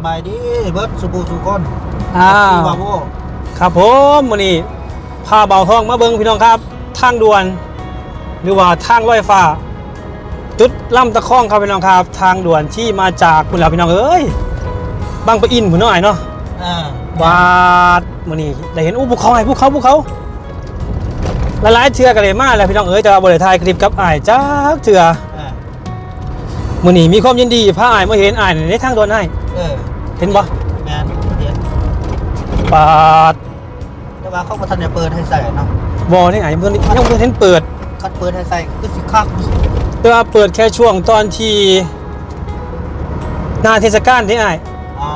ำบายดีเบิร์ดสุภูสุคนอ้าวที่บาโวครับผมวันนี้พาเบาทองมาเบิงพี่น้องครับ ทางด่วน หรือว่าทางลอยฟ้า จุดล่ำตะคองครับพี่น้องครับ ทางด่วนที่มาจากคุณเหล่าพี่น้องเอ้ยบางปะอินหุ่นน้อยเนาะอ่าบาดวันนี้ได้เห็นอู้ภูเขาไอ้ภูเขาภูเขาละลายๆเทือกันเลยมากเลยพี่น้องเอ้ยแต่ว่าบริทายคลิปกับอ้ายจ้าเถื่ออ่ามื้อนี้มีความยินดีพาอ้ายมาเห็นอ้ายในทางด่วนอ้าย เออเห็นบ่แมนเดียนบาดแต่ว่าเขาประทันจะเปิดให้ใส่เนาะบ่นี่อ้ายยังบ่ยังบ่เห็นเปิด คัดเปิดให้ใส่คือสิคักแต่ว่าเปิดแค่ช่วงตอนที่หน้าเทศกาลที่ไอ้ายอ๋อ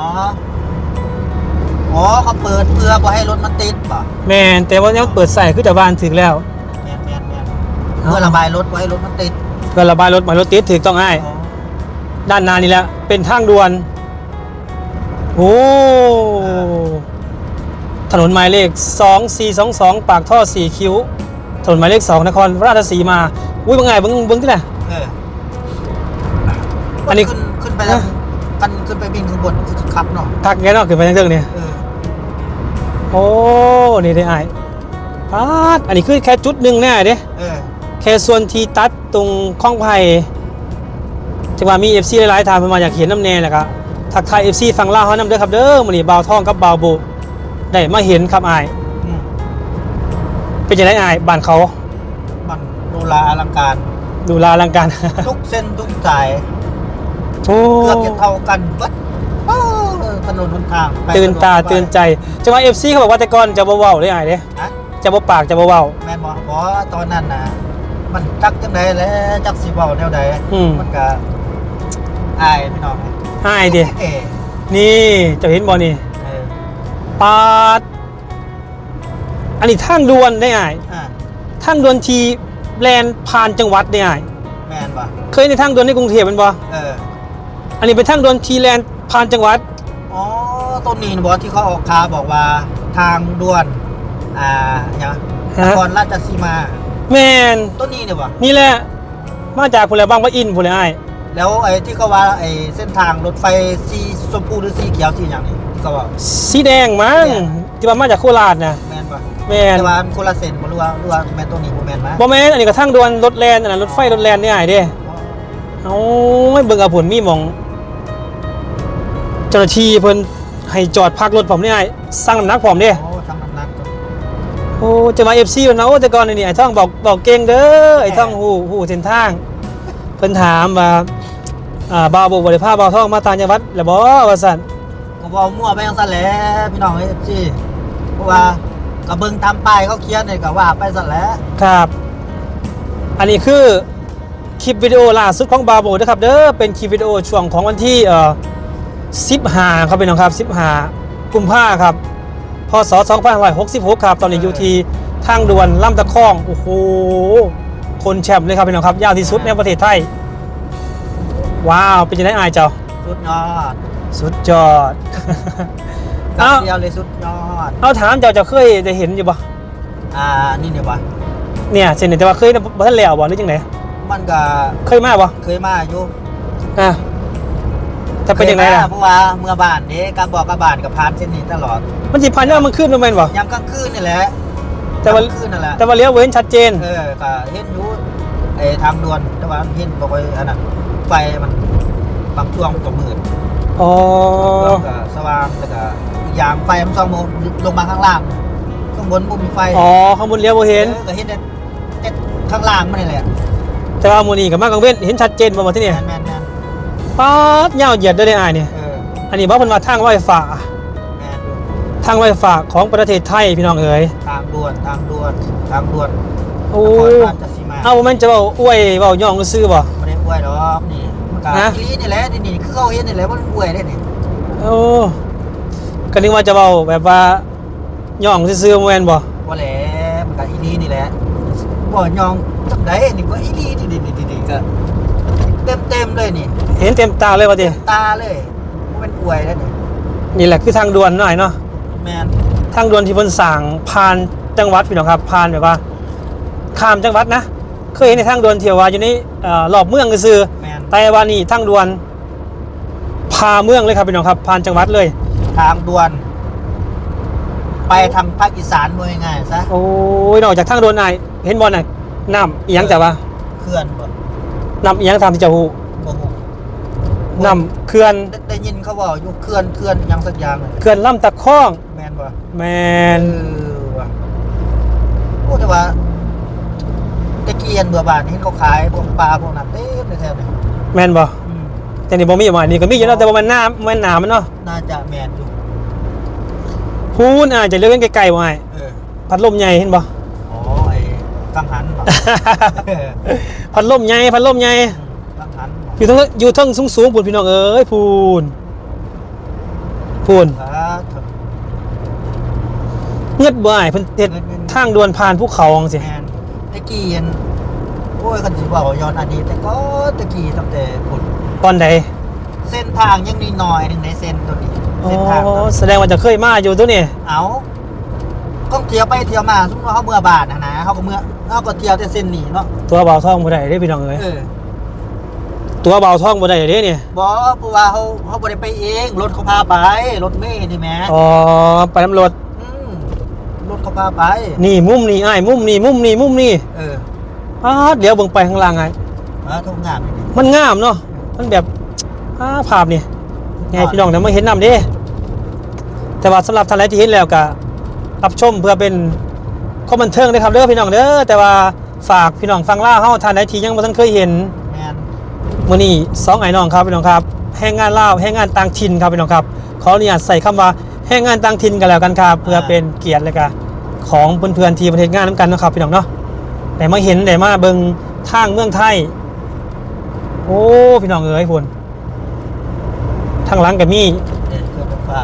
อ๋อเขาเปิดเพื่อบ่ให้รถมันติดป่ะแมนแต่ว่ายังเปิดใส่คือจะบานถึงแล้ว แมนแมนแมนเพื่อระบายรถไว้รถมันติดเพื่อระบายรถหมายรถติดถึงต้องไอ้ายอ๋อด้านหน้านี่แหละเป็นทางด่วน โอ้ถนนหมายเลข 2422 ปากท่อ 4 คิ้ว ถนนหมายเลข 2 นครราชสีมา อุ้ยบางไงเบิ้งเบิ้งที่ไหน เอออันนี้ขึ้นขึ้นไปแล้วกันขึ้นไปบินข้างบนคือสิคักเนาะทักแกเนาะขึ้นไปทางเทิงเนี่ย เออโอ้ นี่ได้ไอ้ายปาดอันนี้คือแค่จุดหนึ่งแน่เด้ เออแค่ส่วนที่ตัดตรงข้องไผ่จังหวะมี FC หลายๆทางเพิ่นมาอยากเห็นน้ำแน่แหละครับ ทักทาย FC ฟังลาวเฮานำเด้อครับเด้อมื้อนี้บ่าวทองกับบ่าวบุได้มาเห็นครับอายอืมเป็นจังได๋อายบ้านเขามันดูแลอลังการ ดูลาอลังการ ทุกเส้นทุกสายโอ้เกือบจะเท่ากันเบัดโอ้ถนนหนทางไปตื่นตาสะดวกสบยตื่นใจจังหวะ FC เขาบอกว่าแต่ก่อนจะบ่เว้าเด้อายเด้ฮะจะบ่ปากจะบ่เว้าแม่นบอกบอกว่าตอนนั้นนะมันจักจังใดแล้วจักสิเว้าแนวใดอืมมันก็อายพี่น้อง อายดิเออนี่เจะเห็นบ่นี่เออปาด อันนี้ทางด่วนได้อายอ่าทางด่วนที่แลนผ่านจังหวัดได้อายแม่นบ่เคยในทางด่วนในกรุงเทพแมันบ่เอออันนี้เป็นทางด่วนทีแลนด์ผ่านจังหวัด อ๋อต้นนี้นะบอกที่เขาออกข่าวบอกว่าทางด่วน อ่าอย่างนฮะ ครราชสีมา แมนต้นนี้เนี่ยบ่นี่แหละ มาจากผู้ใดบางปะอินผู้ใดอ้าย แล้วไอ้ที่เขาว่าไอ้เส้นทางรถไฟสีชมพูหรือสีเขียวสีอย่างนี้ที่เขาว่า สีแดงมั้งแม่นที่ว่ามาจากโคราชนะแม่นบ่แมนแต่ว่ามันคนละเส้นบ่รู้ว่ารู้ว่าแม่นตัวนี้บ่แม่นมั้ยบ่แมนอันนี้ก็ทางด่วนรถแลนด์อันนั้นรถไฟรถแลนด์นี่อ้ายเด้เอาไม่เบิ่งเอาผลมีหมอง เจ้าหน้าที่เพิ่นให้จอดพักรถผมนี่อ้ายสั่งน้ำหนักผมเด้โอ้ทางน้ำหนักตัวโอ้จะมา FC เพิ่นนะโอ้แต่ก่อนนี่ไอ้ท่องบอกบอกเก่งเด้อไอ้ท่องฮู้ฮู้เส้นทางเพิ่นถามว่า อ่าบ่าวบ่บ่ได้พาบ่าวท่องมาต่างจังหวัดแล้วบ่ว่าซั่นก็บอกมั่วไปยังสั่นแหละพี่น้องเอฟซีเพราะว่าก็เบิ่งตามป้ายเขาเขียนนี่ก็ว่าไปสั่นแหล้วครับ อันนี้คือคลิปวิดีโอล่าสุดของบาโบนะครับเด้อเป็นคลิปวิดีโอช่วงของวันที่เอ่อ15ครับพี่น้องครับ15กุมภาครับพศ2566ครับ ตอนนี้อยู่ที่ทางด่วนลำตะคองโอ้โหคนแชมป์เลยครับพี่น้องครับยาวที่สุดในประเทศไทย ว้าว เป็นยังไงอายเจ้า สุดยอดสุดยอด เอ้า คำเดียวเลยสุดยอด เอาถามเจ้าเจะเคยได้เห็นอยู่ปะอ่า นี่เนี่ยวะเนี่ยเช่นแต่ว่าเคยนะบ่ทันแล้วบ่หรือจังไดมันก็เคยมาบ่เคยมาอยู่อะจะเป็นยังไงคล่ะมาเพราะว่าเมื่อบ้านเด้กับบอกกับบ้านกับพานเส้นนี้ตลอดมันสิพันเนี่ยมันขึ้นมาแม่นบ่ ยามกลางคืนนี่แหละแต่ว่า ยมกลางคืนนั่นแหละแต่ว่าเลี้ยวเว้นชัดเจน เออก็เห็นอยู่ไอ้ทางด่วนแต่ว่าเห็นบ่ค่อยอันนั้น ไฟมันบางช่วงมันก็มืดอ๋อแล้วก็สว่างแล้วก็อีกอย่างไฟมันส่องลงมาข้างล่างข้างบนบ่มีไฟอ๋อข้างบนเลี้ยวบ่เห็น ออก็เห็นแต่แต่ข้างล่างมันนี่แหละแต่ว่าหมู่นี้ก็มากลางเว้นเห็นชัดเจนบ่ว่าที่นี่แม่นแม่นป๊าดยาวเหยียดเด้อได้ออ้ายนี่เอออันนี้บ่เพิ่นว่าทางลอยฟ้าแม่นอยู่ทางลอยฟ้าของประเทศไทยพี่น้องเอ๋ยทางด่วนทางด่วนทางด่วนโอ้นครราชสีมาเอาบ่แม่นจะเว้าอวยเว้าย่องซื่อๆบ่ไม่ได้อวยหรอกนี่ มันก็ฮะ อีหลีนี่แหละนี่นี่คือเขาเห็นนี่แหละมันอวยได้นี่โอ้ก็นึกว่าจะเว้าแบบว่าย่องซื่อๆบ่แม่นบ่ว่าแหละมันก็อีหลีนี่แหละบ่ยองจังไดนี่ก็อีหลีนี่นี่นี่นี่ก็เต็มเต็มๆเลยนี่ เห็นเต็มตาเลยว่าติตาเลยบ่เป็นอวยแล้วนี่นี่แหละคือทางด่วนหน่อยเนาะแม่นทางด่วนที่เพิ่นสั่งผ่านจังหวัดพี่น้องครับผ่านแบบว่าข้ามจังหวัดนะเคยเห็นในทางด่วนเที่ยวว่าอยู่ในเอ่อรอบเมืองซื่อแม่นๆ แต่ว่านี่ทางด่วนผ่าเมืองเลยครับพี่น้องครับผ่านจังหวัดเลย ทางด่วน ไปทางภาคอีสานบ่ง่ายๆซะโอ้ยนอกจากทางโดนนายเห็นบอลน่ะน้ำอีหยังจ้ะวะเขื่อนบ่น้ำอีหยังตามที่เจ้าฮู้บ่ฮู้น้ำเขื่อนได้ได้ยินเขาว่าอยู่เขื่อนเขื่อนหยังสักอย่างเลยเขื่อนลำตะคองแม่นบ่แมเอนอว่ะโอ้แต่ว่าตะเกียนเบื่อบานเห็นเขาขายพวกปลาพวกนั้นเต็มเลยแถวนี้ แมนบ่อืมแต่นี่บ่มีมาอันนี้ก็มีอยู่เนาะแต่ว่ามันหน้ามันหนามันเนาะน่าจะแมนอยู่พูนอาจจะเลือกกันไกลๆบ่ไอ้เออพัดลมใหญ่เห็นบ่ อ๋อไอ้กังหันบ่เออพัดลมใหญ่พัดลมใหญ่กังหันบ่อยู่ทั้งอยู่ทั้งสูงสูงๆพูนพี่น้องเอ้ยพูนพูนอ่าเถอะเงือดบ่อ้ายเพิ่นเฮ็ดทางด่วนผ่านภูเขาจังซี่แมนตะเกียนโอ้ยกันสิว่าย้อนอดีตแต่ก็ตะกี้ตั้งแต่พุ่นตอนใดเส้นทางยังนิดหน่อยหนึ่งในเส้นตัวนี้อ๋อเส้นทางตัวนี้แสดงว่าจะเคยมาอยู่ตัวนี้เอาก็เที่ยวไปเที่ยวมาสมมติว่าเขาเมื่อบาทนะนะเขาก็เมื่อเขาก็เที่ยวแต่เส้นนี้เนาะตัวเบาท่องบ่ได้เด้พี่น้องเอ้ยเออตัวเบาท่องบ่ได้เด้เนี่ยบอกเพราะว่าเขาเขาบ่ได้ไปเองรถเขาพาไปรถเมย์นี่แหม่อ๋อไปน้ำรถมรถเขาพาไปนี่มุมนี่อ้ายมุมนี่มุมนี่มุมนี่เออ อ้าเดี๋ยวเบิ่งไปข้างล่างไงมาทุกงานนี่มันงามเนาะมันแบบอ้าภาพนี่ไงพี่น้องเดี๋ยวมาเห็นนำเด้แต่ว่าสำหรับท่านใดที่เห็นแล้วก็รับชมเพื่อเป็นข้อบันเทิงนะครับเด้อพี่น้องเด้อแต่ว่าฝากพี่น้องฟังล่าวเฮาท่านใดที่ยังบ่ทันเคยเห็นแมนมื่อนี้สองไอ้น้องครับพี่น้องครับแห้งงานเล่าวแห้งงานต่างถิ่นครับพี่น้องครับขออนุญาตใส่คำว่าแห้งงานต่างถิ่นกันแล้วกันครับเพื่อเป็นเกียรติเลยกันของเพื่อนๆที่ประเทศงานน้ำกันเนาะครับพี่น้องเนาะ แต่มาเห็นแต่มาเบิงทางเมืองไทย โอ้พี่น้องเอ๋ยพุ่นทางหลังกับมีเด็เครื่องไฟฟ้า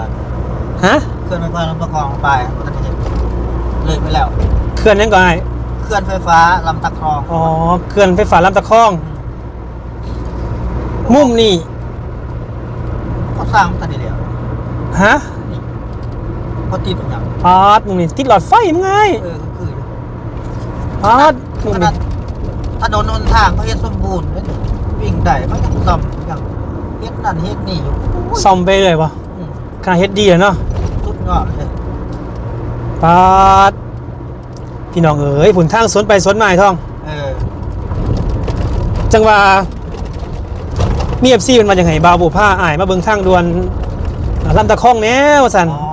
ฮะเครื่องไฟฟ้าลำตะคองไปมันจะเห็นเลยไปแล้วเขื่อนนั่นก็ไอ้เครื่องไฟฟ้าลำตะคองอ๋อเขื่อนไฟฟ้าลำตะคอง มุมนี่เขาสร้างตั้งแต่เดียวฮะนี่เขาตีตรงอย่างอาร์ตมุมนี่ติดหลอดไฟมั้งไงเออ คืออยู่อาร์ตมุมขนี่นาดถนนหนทางเขาเฮ็ดสมบูรณ์เด้วิ่งได้เขายังซ่อมยังเฮ็ดนั่นเฮ็ดนี่อยู่โอ้ยซ่อมไปเลยวะอืมขนาดเฮ็ดดีอะเนาะสุดยอดเลยปาดพี่น้องเอ๋ยผุนทางสวนไปสวนมาไอ้ท่อง เออจังว่ามีเอฟซีมันมาอย่างไงบาวบุผ้าอายมาเบิ่งทางด่วนอ่าลำตะคองแน่ว่าสันอ๋อ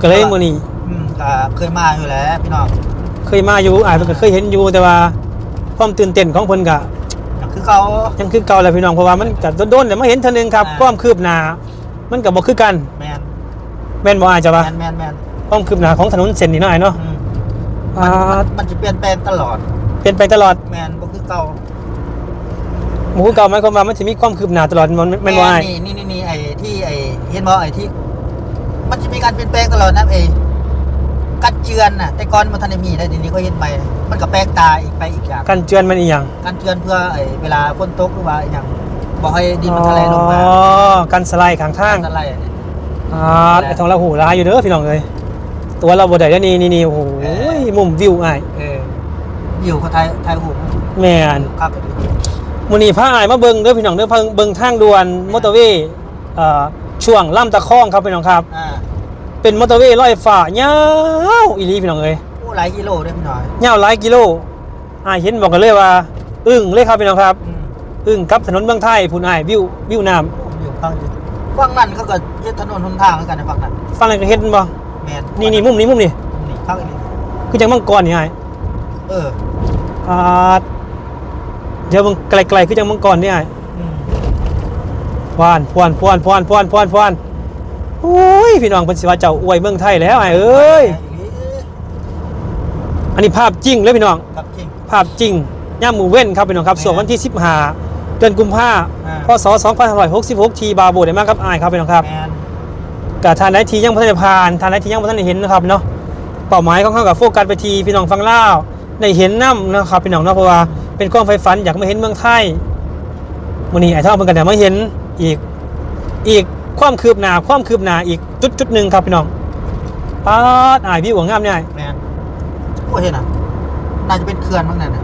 ก็เลยมื้อนี้อืมก็เคยมาอยู่แหล้วพี่น้อง เคยมาอยู่อายมันก็เคยเห็นอยู่แต่ว่าความตื่นเต้นของเพิ่นก็ก็คือเขายังคือเก่าแหละพี่น้องเพราะว่ามันก็โดนๆแต่มาเห็นเท่านึงครับอ่าความคืบหน้ามันก็บ่คือกันแมนแม่นบ่อายจ้ะแมวะนแมนแมนความคืบหน้าของถนนเส้นนี้เนาะอายเนาะอืมอ่ามันมันจะเปลี่ยนแปลงตลอด เปลี่ยนไปตลอดแมนบ่คือเก่าหมู่เก่าหมายความว่ามันสิมีความคืบหน้าตลอดมันแม่นบ่อายนี่นี่นี่นี่ไอ้ที่ไอ้เห็นบ่ไอ้ที่ มันจะมีการเปลี่ยนแปลงตลอดนะไอ้ กัดเจือนน่ะ แต่ก่อนมันทันได้มีได้ทีนี้ก็เห็นใหม่มันก็แปลกตาอีกไปอีกอย่างกันเจือนมันอีหยังการเตือนเพื่อไอ้เวลาฝนตกหรือว่าอหย่างบอกให้ดินมันทะเลลงมาอ๋อกันสไลด์ข้างทางทะเลอันนี้อ่าไอ้ทองเราหูร้ายอยู่เด้อพี่น้องเลยตัวเราบดได้แล้วนี่นี่นี่โอ้โหเออมุมวิวอ้ายเอออยู่เขาไทยไทยหูแม่นครับมื้อนี้พาอ้ายมาเบิ่งเด้อพี่น้องเด้อเพิ่งเบิ่งทางด่วนมอเตอร์เวย์เอ่อช่วงลำตะคองครับพี่น้องครับอ่า เป็นมอเตอร์เวย์ลอยฟ้ายาวอีหลีพี่น้องเอ้ยโอ้หลายกิโลได้พี่หน่อยยาวหลายกิโลอ้ายเห็นบอกกันเลยว่า อึ้งเลยครับพี่น้องครับ อืมอึ้งกับถนนเมืองไทยพุ่นอ้ายวิววิวน้ำอยู่ข้างอยู่ฝั่งนั้นเขาก็เฮ็ดถนนหนทางเหมือนกันในฝั่งนั้นฟังอะไรก็เห็นบ่แมนนี่นี่มุมนี้มุมนี้นี่ข้างนี้คือจังมังกรนี่อ้ายเอออ่าเดี๋ยวมึงไกลๆคือจังมังกรนี่อ้ายอืมพวนพวนพวนพวนพวนพวนพวนโอ้ยพี่น้องเป็นสิว่าเจ้าอวยเมืองไทยแล้วไอ้เอ้ยอันนี้ภาพจริงเลยพี่น้องครับจริงภาพจริงย่ามมือเว้นครับพี่น้องครับส่วนวันที่15เดือนกุมภาอ่าพศ2566 ทีบาโบได้มากครับอายครับพี่น้องครับแมนกับทานได้ทียังพัฒนาผ่านทานได้ทียังพัฒนาเห็นนะครับเนาะเป้าหมายของเขากับโฟกัสไปทีพี่น้องฟังเล่าวได้เห็นน้ำนะครับพี่น้องเนาะเพราะว่าเป็นกล้องไฟฝันอยากมาเห็นเมืองไทยวันนี้ไอ้ท่อเพิ่นกันเดี๋ยวมาเห็นอีกอีก ความคืบหน้าความคืบหน้าอีกจุดจุดหนึ่งครับพี่น้องป้าดอายพี่หัวงามเนี่ยแมนโอ้เห็นอะน่าจะเป็นเขื่อนบ้างนั่นน่ะ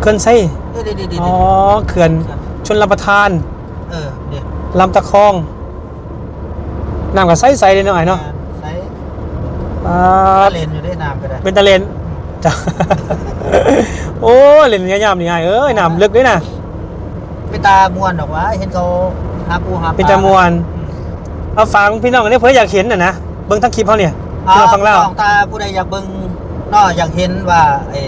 เขื่อนไส้เดี๋ยวเดี๋ยวเดี๋ยวอ๋อเดี๋ยวเขื่อนชนรับประทาน เออเดี๋ยวลำตะคองน้ำกับใสๆเลยหน่อยเนาะใช้อ่าเลนอยู่ได้น้ำก็ได้เป็นตะเลนจ้ะโอ้เล่นยามๆนี่ไงเอ้ยน้ำลึกด้วยนะไปตามวนดอกว่าเห็นเขา หาปูหาปลาเป็นจำมวนเอาฟังพี่น้องอันนี้เพื่ออยากเห็นน่ะนะเบิ่งทั้งคลิปเขาเนี่ยอ่าพี่น้องฟังเล่าของตาผู้ใดอยากเบิ่งเนออยากเห็นว่าไอ้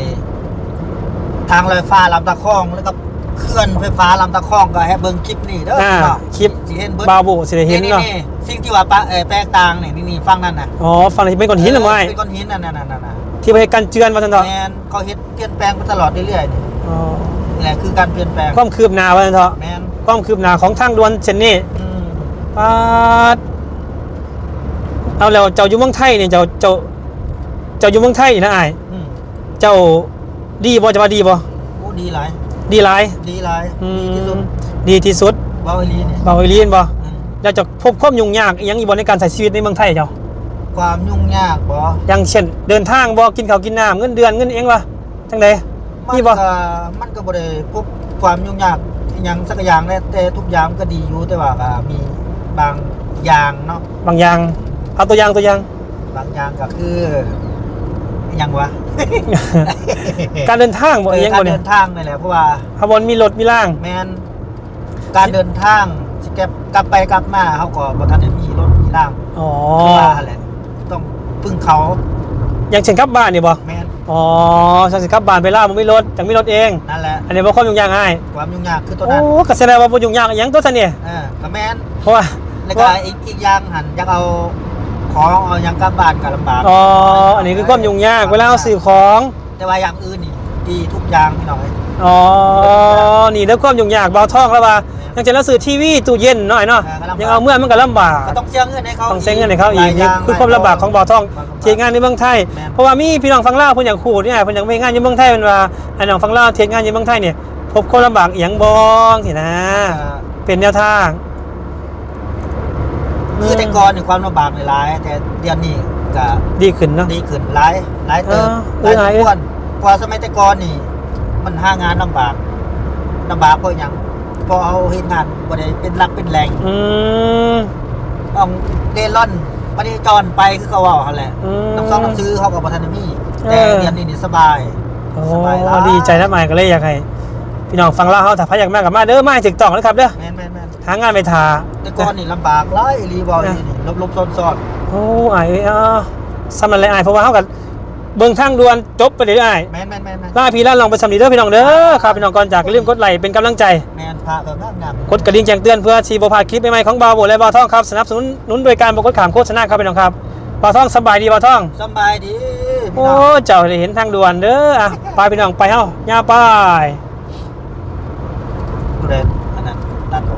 ทางลอยฟ้าลำตะคองแล้วก็เคลื่อนไฟฟ้าลำตะคองก็ให้เบิ่งคลิปนี่เด้ออ่าพี่น้องคลิปสิเห็นเบิ่บาวโบสิได้เห็นเนาะนี่ๆสิ่งที่ว่าปะเอ่อแปลกต่างนี่นี่ๆฟังนั่นน่ะอ๋อฟังเลยเป็นก้อนหินหรือไม่เป็นก้อนหินนั่นน่ะนั่นน่ะที่ไปกันเจือนมาทันเถอะแมนเขาเฮ็ดเปลี่ยนแปลงไปตลอดเรื่อยๆนี่อ๋อนี่แหละคือการเปลี่ยนแปลงความคืบหน้าว่าทันเถอะแมน ความคืบหน้าของทางด่วนเช่นนี้อืมปาดเอาแล้วเจ้าอยู่เมืองไทยเนี่ยเจ้าเจ้าเจ้าอยู่เมืองไทยนี่นะอ้ายอืมเจ้าดีบ่จะว่าดีบ่โอ้ดีหลาย ดีหลายดีหลายอืดีที่สุดมดีที่สุดเบาอีหลีนี่เบาอีเลียนบ่อืมแล้วจะพบความยุ่งยากอิหยังอีบ่ในการใช้ชีวิตในเมืองไทยเจ้า ความยุ่งยากบ่อย่างเช่น เดินทางบ่กินข้าวกินน้ำเงินเดือนเงินเองวะจังได มันนี่บ่ ก็มันก็บ่ได้พบความยุ่งยากอห ยังสักอย่างแหละแต่ทุกอย่างมันก็ดีอยู่แต่ว่าก็มีบางอย่างเนาะบางอย่าง เอาตัวอย่างตัวอย่าง บางอย่างก็คืออหยังวะ การเดินทางบ่อิหยังกาบ่รเนี่เดิยนทางนี่แหละเพราะว่า ขบวนมีรถมีล่าง แมนการเดินทางสิแกบกลับไปกลับมาเขาก็บ่ทันได้มีรถมีล่างอ๋อ คือว่าหั่นแหละต้องพึ่งเขาอย่างเช่นกลับบ้านนี่บ่แมนอ๋อฉันสิกลับบ้านไปล่าบ่มีรถจังมีรถเอง นั่นแหละ อันนี้บ่ความยุ่งยากง่ายความยุ่งยากคือตัวโอ้นั้นก็แสดงว่าบ่ยุ่งยากอิหยังตัวซั่นนี่เออก็แมนเพราะว่าแล้วก็อีกอีกอย่างหันอยากเอาของเอาหยังกลับบ้านก็ลำบากอ๋ออันนี้คือความยุ่งยากเวลาเอาซื้อของแต่ว่าอย่างอื่นนี่ดีทุกอย่างพี่น้องเอ้ยอ๋อนี่เด้อความยุ่งยากเบาท่องแล้วว่าอ ย่างเช่นเราซื้อทีวีตู้เย็นหน่อยเนาะยังเอาเมื่อมันก็ลำบากก็ต้องเสียเงินให้เขาต้องเซ็งเงินให้เขาอีกหนี่ย่คือความลำบากของบ่อทองความลำบากเทียงานในเมืองไทยแม่นเพราะว่ามีพี่น้องฟังเล่าวเพิ่นอยากขู่นี่ไงเพิ่นอยากไปงานอยู่เมืองไทยเป็นว่าไอ้น้องฟังเล่าวเทียงานอยู่เมืองไทยเนี่ยพบความลำบากอีหยังบ่สินะเออเป็นแนวทางคือแต่ก่อนนี่ความลำบากหลาย แต่เดือนนี้ก็ดีขึ้นเนาะดีขึ้นหลายหลายเติมเอหอลายเออทุกวันเพอสมัยแต่ก่อนนี่ มันหางานลำบากลำบากเพราะหยัง เพอเอาเฮ็ดงานบ่ได้เป็นหลักเป็นแหล่งอืมต้องเล่ร่อนปฏิจรไปคือเขาเว่าหั่นแหละอืม น้ำซองน้ำซื้อเขากับบ่ทันได้มีเอแต่อเดือนนี้นี่สบาย โอ้สบายหลายดีใจนะหมายก็เลยอยากให้พี่น้องฟังเล่าวเฮาถ้าพายอยากมากับมาเด้อมาให้ถึกต้องนะครับเด้อแม่นแม่นแม่นหางานไปทา แต่ก่อนนี่ลำบากหลายอีหลีบ่อีหลีนี่ลบๆซ้อนโอ้อ้ายเอ้ยอ่าสำนันเลยอ้ายเพราะว่าเฮากับ เบิ่งทางด่วนจบไปเดี๋ยวได้แมนแมนแมนล่าพี่ล่าลองไปสำนีเด้อพี่น้องเด้อครับพี่น้องก่อนจากก็ลืมกดไลค์เป็นกำลังใจ แมนพระแบบนั้นนะกดกระดิ่งแจ้งเตือนเพื่อชีบพาดคลิปใหม่ๆของบาวโบและบาวท่องครับสนับสนุนนุนโดยการบกดขามโฆชนะครับพี่น้องครับบาวท่องสบายดีบาวท่องสบายดีโอ้เจ้าเห็นทางด่วนเด้ออะไปพี่น้องไปเฮ้าย่าไป ดูเลอันนั้นนั่นผม